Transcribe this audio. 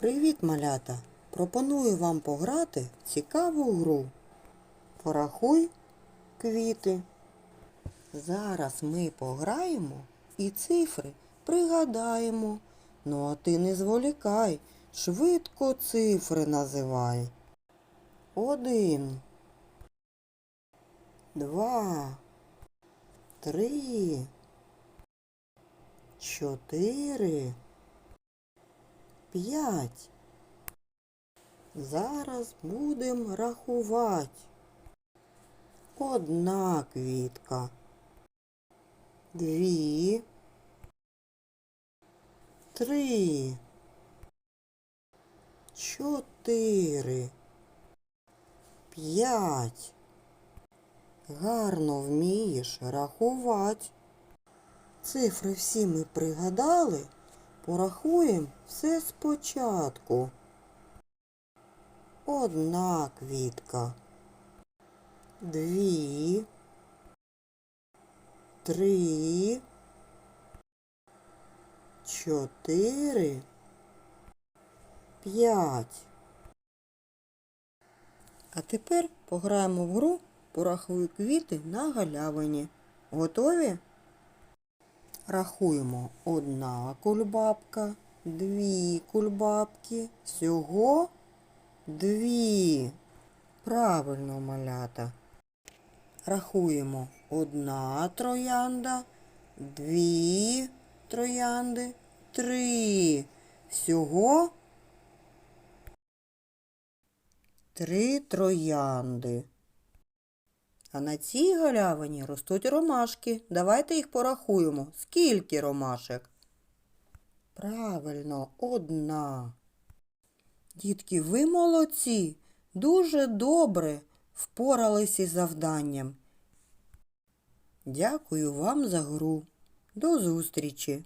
Привіт, малята! Пропоную вам пограти в цікаву гру. Порахуй квіти. Зараз ми пограємо і цифри пригадаємо. Ну а ти не зволікай, швидко цифри називай. Один. Два. Три. Чотири. П'ять. Зараз будемо рахувати. Одна квітка. Дві. Три. Чотири. П'ять. Гарно вмієш рахувати. Цифри всі ми пригадали. Порахуємо все спочатку. Одна квітка. Дві. Три. Чотири. П'ять. А тепер пограємо в гру Порахуй квіти на галявині. Готові? Рахуємо одна кульбабка, дві кульбабки, всього дві. Правильно, малята. Рахуємо одна троянда, дві троянди, три. Всього три троянди. А на цій галявині ростуть ромашки. Давайте їх порахуємо. Скільки ромашек? Правильно, одна. Дітки, ви молодці. Дуже добре впоралися із завданням. Дякую вам за гру. До зустрічі!